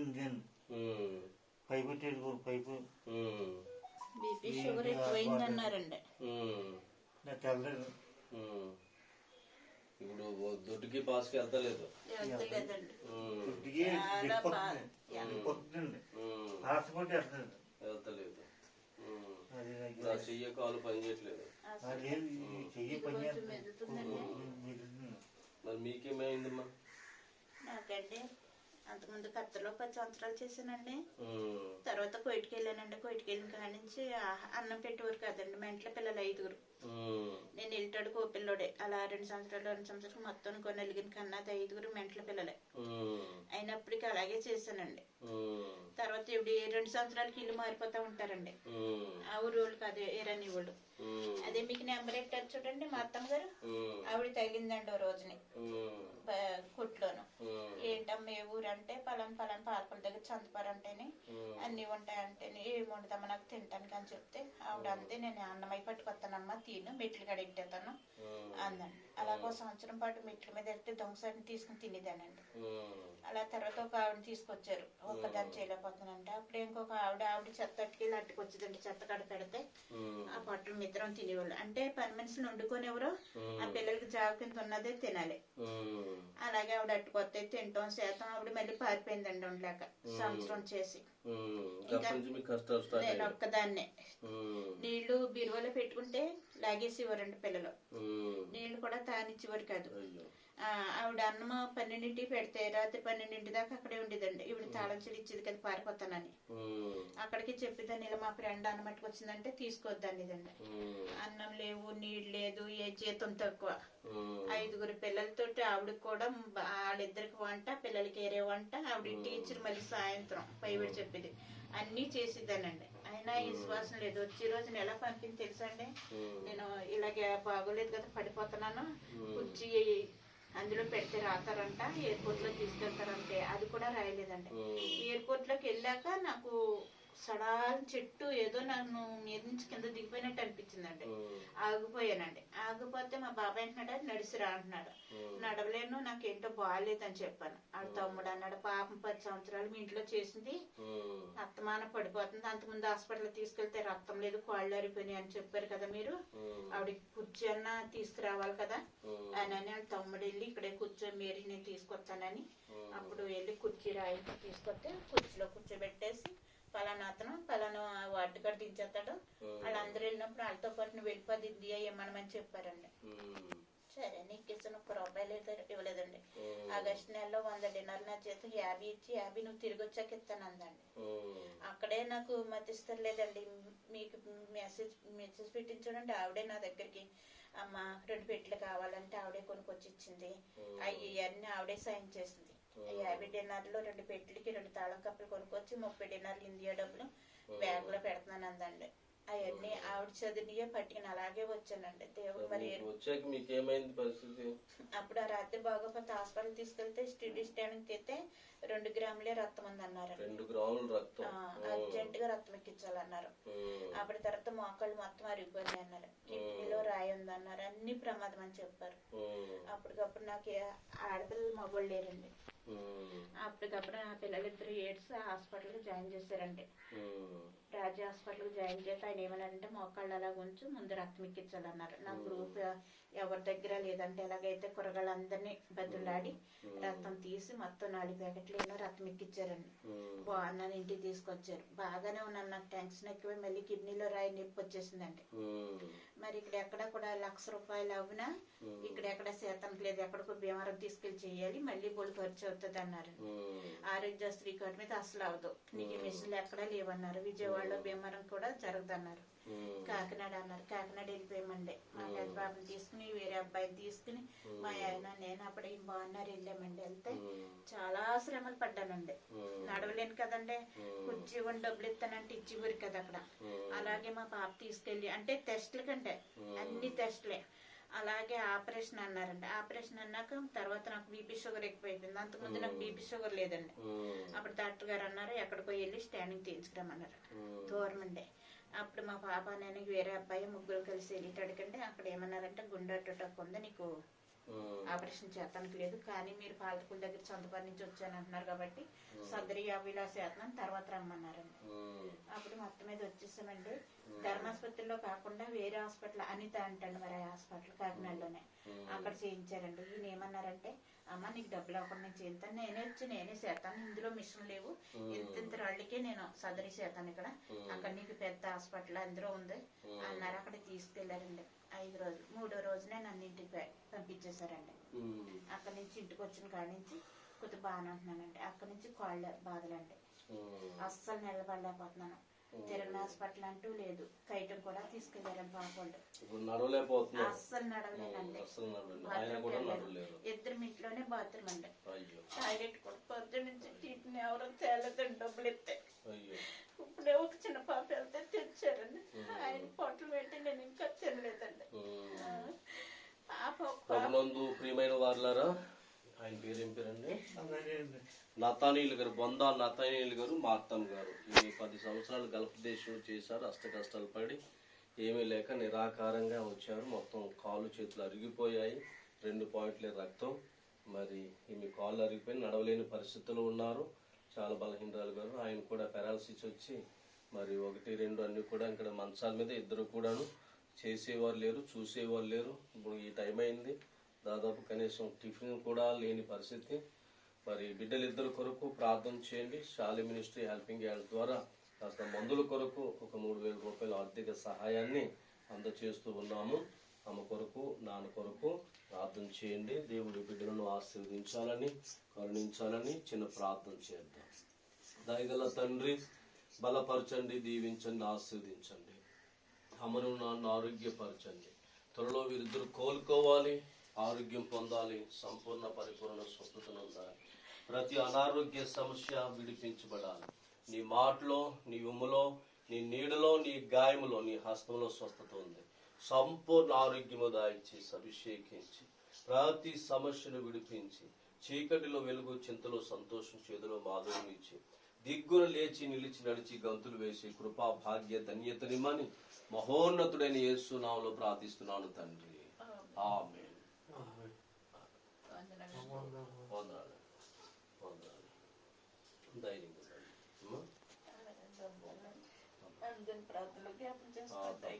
ఉంది? అండి ఉమ్, pipe. BP sugar ఎక్కువైంది అన్నారండి నా తెల్లదు. ఇప్పుడు దొడ్డుకి పాస్కి వెళ్తలేదు. కొట్టిందండి ఉమ్, హాస్పిటల్ వెళ్తుంది వెళ్తలేదు. చెయ్యి కాలు పని చేయట్లేదు. చెయ్యి పని. మరి మీకేమైందమ్మా? నాకండి. అంతకుముందు కత్తలో పది సంవత్సరాలు చేశానండి. తర్వాత కోయిటికి వెళ్ళానండి. కోయిటికి వెళ్ళిన కాడి నుంచి అన్నం పెట్టేవారు కాదండి. మా ఇంట్లో పిల్లలు ఐదుగురు. నేను వెళ్తాడు కో పిల్లోడే అలా రెండు సంవత్సరాలు రెండు సంవత్సరాలు మొత్తం కొన్ని నలిగిన కన్నది ఐదుగురు మెంట్ల పిల్లలే. ఉమ్, అయినప్పటికీ అలాగే చేశానండి. తర్వాత ఇప్పుడు రెండు సంవత్సరాలకి ఇల్లు మారిపోతా ఉంటారండి. ఆ. ఊరు వాళ్ళు కాదు ఏరని వాళ్ళు అదే మీకు నెంబర్ ఎట్టారు చూడండి మా అత్తమ్మ గారు ఆవిడ తగిలిందండి ఓ రోజుని. కొట్లోను. ఏంటమ్మా ఏ ఊరు అంటే పలాన్ పలాన్ పాలకుల దగ్గర చందపారంటేనే అన్ని ఉంటాయంటేనే ఏమి ఉండదమ్మా నాకు తింటానికి అని చెప్తే ఆవిడ అంతే నేను అన్నమై పట్టుకొస్తానమ్మా తిను మెట్లు కడెట్టేతాను అందండి అలాగో సంవత్సరం పాటు మెట్ల మీద ఎట్టి దొంగసారిని తీసుకుని తినేదానండి. అలా తర్వాత ఒక ఆవిడ తీసుకొచ్చారు. ఒక్కదాన్ని చేయలేకపోతున్నానంటే. అప్పుడు ఇంకొక ఆవిడ ఆవిడ చెత్త అట్టుకెళ్ళి అట్టుకొచ్చేదండి చెత్త కడ పెడితే ఆ పొట్టలు మిత్రం తినేవాళ్ళు అంటే పని మనుషులు వండుకోనివ్వరు ఆ పిల్లలకి జాబ్ కింద ఉన్నదే తినాలి. అలాగే ఆవిడ అట్టుకొస్తే తింటాం శాతం ఆవిడ మళ్ళీ పారిపోయిందండి ఉండలేక సంవత్సరం చేసి. నేను ఒక్కదాన్నే. నీళ్ళు బీరువాలో పెట్టుకుంటే లాగేసేవారండి పిల్లలు. నీళ్ళు కూడా తానిచ్చేవారు కాదు. ఆవిడ అన్నం పన్నెండింటికి పెడితే రాత్రి పన్నెండింటి దాకా అక్కడే ఉండేదండి. ఇవిడ తాళం చెల్లి ఇచ్చేది కదా పారిపోతానని. అక్కడికి చెప్పేదాన్ని ఇలా మా ఫ్రెండ్ అన్నం పట్టుకొచ్చిందంటే తీసుకోవద్దని ఇదండి అన్నం లేవు నీళ్ళు లేదు ఏ జీతం తక్కువ. ఐదుగురు పిల్లలతోటి ఆవిడకి కూడా వాళ్ళిద్దరికి వంట పిల్లలకి ఏరే వంట ఆవిడ టీచర్ మళ్ళీ సాయంత్రం పైవిడ చెప్పేది. అన్నీ చేసిద్దానండి అయినా విశ్వాసం లేదు. వచ్చే రోజున ఎలా పంపింది తెలుసా అండి? ఉమ్, నేను ఇలాగే బాగోలేదు కదా పడిపోతున్నాను. కుర్చీ అందులో పెడితే రాతారంట ఎయిర్పోర్ట్లో తీసుకెళ్తారంటే అది కూడా రాయలేదండి ఎయిర్పోర్ట్లోకి వెళ్ళాక నాకు సడాన్ చెట్టు ఏదో నన్ను మీద నుంచి కింద దిగిపోయినట్టు అనిపించిందండి ఆగిపోయానండి. ఆగిపోతే మా బాబాయ్ అంటున్నాడు నడిచిరా అంటున్నాడు. నడవలేను నాకేంటో బాగాలేదని చెప్పాను. ఆడ తమ్ముడు అన్నాడు పాపం పది సంవత్సరాలు మీ ఇంట్లో చేసింది రక్తమాన పడిపోతుంది. అంతకుముందు హాస్పిటల్ తీసుకెళ్తే రక్తం లేదు కాళ్ళు అరిపోయినాయి అని చెప్పారు కదా మీరు. ఉమ్, ఆవిడకి కుర్చీ అన్నా తీసుకురావాలి కదా. అని అని వాళ్ళ తమ్ముడు వెళ్ళి ఇక్కడే కూర్చో మీరు నేను తీసుకొస్తానని. అప్పుడు వెళ్ళి కుర్చీ రాయించి తీసుకొస్తే కుర్చీలో కూర్చోబెట్టేసి పలానా అతను పలానా వార్డు వాళ్ళందరూ వెళ్ళినప్పుడు వాళ్ళతో పాటు నువ్వు వెళ్ళిపోద్ది ఇండియా ఇమ్మనమని చెప్పారండి. సరే నీకు ఇచ్చిన ఒక్క రూపాయలు ఇవ్వలేదండి. ఆగస్టు నెలలో వంద డిన్నర్ నా చేత యాభై ఇచ్చి యాభై నువ్వు తిరిగి వచ్చాక ఇస్తాను అందండి అక్కడే నాకు మతిస్తలేదండి మీకు మెసేజ్ మెసేజ్ పెట్టింది చూడండి ఆవిడే నా దగ్గరికి అమ్మ రెండు పెట్టెలు కావాలంటే ఆవిడే కొనుక్కొచ్చి ఇచ్చింది అవి అన్ని ఆవిడే సైన్ చేసింది. యాభై డిన్నర్లు రెండు పెట్టెలకి రెండు తాళం కప్పులు కొనుక్కొచ్చి ముప్పై డిన్నర్లు ఇండియా డబ్బులు బ్యాగ్లో పెడుతున్నాను అందండి అవన్నీ ఆవిడ చదివియే పట్టుకుని అలాగే వచ్చానండి. దేవుడు మరి వచ్చాక మీకు ఏమైంది పరిస్థితి? అప్పుడు ఆ రాత్రి బాగోపోతే హాస్పిటల్ తీసుకెళ్తే స్టీడీ స్టాండ్ తీస్తే రెండు గ్రాములే రక్తం ఉంది అన్నారు రెండు గ్రాముల రక్తం. అర్జెంట్గా రక్తం ఎక్కించాలన్నారు ఉమ్, అప్పటి తర్వాత మోకాళ్ళు మొత్తం అరిగిపోయినాయి అన్నారు. కిడ్నీలో రాయి ఉంది అన్నారు అన్ని ప్రమాదం అని చెప్పారు. అప్పటికప్పుడు నాకు ఆడపిల్లలు మగోళ్ళు లేరండి. అప్పటికప్పుడు నా పిల్లలిద్దరు ఏడ్స్ హాస్పిటల్కి జాయిన్ చేశారండి. రాజా హాస్పిటల్కి జాయిన్ చేస్తే ఆయన ఏమన్నారంటే మోకాళ్ళు అలా ఉంచు ముందు రక్తం ఎక్కించాలన్నారు. నా గ్రూప్ ఎవరి దగ్గర లేదంటే ఎలాగైతే కూరగాయలందరినీ బదులాడి రక్తం తీసి మొత్తం నాలుగు ప్యాకెట్లు ఏమో రక్తం ఎక్కించారండి బాగున్నాను ఇంటికి తీసుకొచ్చారు. బాగానే ఉన్నాను నాకు టెన్షన్ ఎక్కువ మళ్ళీ కిడ్నీలో రాయి నొప్పి వచ్చేసిందండి. మరి ఇక్కడ ఎక్కడ కూడా లక్ష రూపాయలు అవునా ఇక్కడ ఎక్కడ శాతానికి లేదు ఎక్కడికో భీమవరం తీసుకెళ్ళి చేయాలి మళ్ళీ బోల్ ఖర్చు అవుతుంది అన్నారు ఆరోగ్యశ్రీ కార్డు మీద అసలు అవదు. నీకు మిషన్లు ఎక్కడా లేవన్నారు. విజయవాడలో భీమవరం కూడా జరగదన్నారు. కాకినాడ అన్నారు. కాకినాడ వెళ్ళిపోయామండి మా పెద్ద బాబుని తీసుకుని వేరే అబ్బాయిని తీసుకుని మా ఆయన నేను అప్పటికి బాగున్నారు వెళ్ళామండి వెళ్తే చాలా శ్రమలు పడ్డానండి. నడవలేను కదండి. కుర్చీ ఇవ్వండి డబ్బులు ఇస్తానంటే ఇచ్చివ్వరు కదా అక్కడ. అలాగే మా పాప తీసుకెళ్ళి అంటే టెస్టుల కంటే అన్ని టెస్టులే. అలాగే ఆపరేషన్ అన్నారండి. ఆపరేషన్ అన్నాక తర్వాత నాకు బీపీ షుగర్ ఎక్కువైపోయింది. అంతకుముందు నాకు బీపీ షుగర్ లేదండి. అప్పుడు డాక్టర్ గారు అన్నారు ఎక్కడికో వెళ్ళి స్టాండింగ్ తీయించుకురమ్మన్నారు దూరం అండి అప్పుడు మా పాప నేను వేరే అబ్బాయి ముగ్గురు కలిసి వెళ్ళేటడికంటే అక్కడ ఏమన్నారంటే గుండె అటాక్ ఉంది నీకు ఆపరేషన్ చేస్తానికి లేదు కానీ మీరు పాలకుల దగ్గర సొంతపడి నుంచి వచ్చాను అంటున్నారు కాబట్టి సర్జరీ అవి ఇలా చేస్తున్నాను తర్వాత రమ్మన్నారండి. అప్పుడు మొత్తం మీద వచ్చేసామండి. ధర్మాసుపత్రిలో కాకుండా వేరే హాస్పిటల్ అనిత అంటండి మరి ఆ హాస్పిటల్ కాకినాడలోనే. అక్కడ చేయించారండి. ఈయన ఏమన్నారంటే అమ్మ నీకు డబ్బులు అవ్వకుండా నేను చేస్తాను నేనే వచ్చి నేనే చేస్తాను. ఇందులో మిషన్ లేవు. ఇంత ఇంత రాళ్ళకే నేను సర్జరీ చేస్తాను ఇక్కడ. అక్కడ నీకు పెద్ద హాస్పిటల్ అందులో ఉంది. అన్నారు అక్కడ తీసుకెళ్ళారండి. ఐదు రోజులు. మూడో రోజునే నన్ను ఇంటికి పంపించేశారండి. అక్కడ నుంచి ఇంటికి వచ్చిన కాడి నుంచి కొద్దిగా బాగానే ఉంటున్నానండి. అక్కడ నుంచి కాళ్ళ బాధలండి. అస్సలు నిలబడలేకపోతున్నాను. తిరగని హాస్పిటల్ అంటూ లేదు. కైటం కూడా తీసుకెళ్ళారండి పాపండు అస్సలు నడవలేనండి ఇద్దరు ఇంట్లోనే బాత్రూమ్ అండి అయ్యో. టాయిలెట్ కూడా పొద్దు నుంచి టీటిని ఎవరో తేలేదండి డబ్బులు ఇస్తే ఇప్పుడే ఒక చిన్న పాప వెళ్తే తెచ్చారండి. ఆయన పొట్టలు పెట్టి నేను ఇంకా తినలేదండి. ప్రభునందు ప్రియమైన వారులారా ఆయన పేరు ఏం పేరండి. నతానీయులు గారు బొందా నతానీయులు గారు మార్తమ్ గారు. ఈ పది సంవత్సరాలు గల్ఫ్ దేశం చేశారు అష్ట కష్టాలు పడి ఏమీ లేక నిరాకారంగా వచ్చారు. మొత్తం కాళ్ళు చేతులు అరిగిపోయాయి రెండు పాయింట్లే రక్తం. మరి ఈమె కాళ్ళు అరిగిపోయి నడవలేని పరిస్థితులు ఉన్నారు. చాలా బలహీనరాలు గారు. ఆయన కూడా పెరాలసిస్ వచ్చి మరి ఒకటి రెండు అన్ని కూడా ఇక్కడ మంచాల మీద ఇద్దరు కూడాను చేసేవారు లేరు చూసేవారు లేరు. ఇప్పుడు ఈ టైం అయింది. దాదాపు కనీసం టిఫిన్ కూడా లేని పరిస్థితి. మరి బిడ్డలిద్దరి కొరకు ప్రార్థన చేయండి. శాలి మినిస్ట్రీ హెల్పింగ్ హ్యాండ్ ద్వారా కాస్త మందుల కొరకు ఒక మూడు వేల రూపాయల ఆర్థిక సహాయాన్ని అందచేస్తూ ఉన్నాము. ఆమె కొరకు నాన్న కొరకు ప్రార్థన చేయండి. దేవుడి బిడ్డలను ఆశీర్వదించాలని కరుణించాలని చిన్న ప్రార్థన చేద్దాం. దయగల తండ్రి బలపరచండి దీవించండి ఆశీర్వదించండి. అమను నాన్న ఆరోగ్యపరచండి. త్వరలో వీరిద్దరు కోలుకోవాలి ఆరోగ్యం పొందాలి సంపూర్ణ పరిపూర్ణ స్వస్థతను ఉండాలి ప్రతి అనారోగ్య సమస్య విడిపించబడాలి. నీ మాటలో నీ ఉమ్ములో నీ నీడలో నీ గాయములో నీ హస్తంలో స్వస్థత ఉంది. సంపూర్ణ ఆరోగ్యము దాయించి అభిషేకించి ప్రతి సమస్యను విడిపించి చీకటిలో వెలుగు చింతలో సంతోషం చేతిలో మాధుర్యం ఇచ్చి దిగ్గున లేచి నిలిచి నడిచి గంతులు వేసి కృపా భాగ్య ధన్యతనిమని మహోన్నతుడైన యేసు నామములో ప్రార్థిస్తున్నాను తండ్రి. ఆమె ప్రార్థనలు జ్ఞాపం చేసుకుంటాయి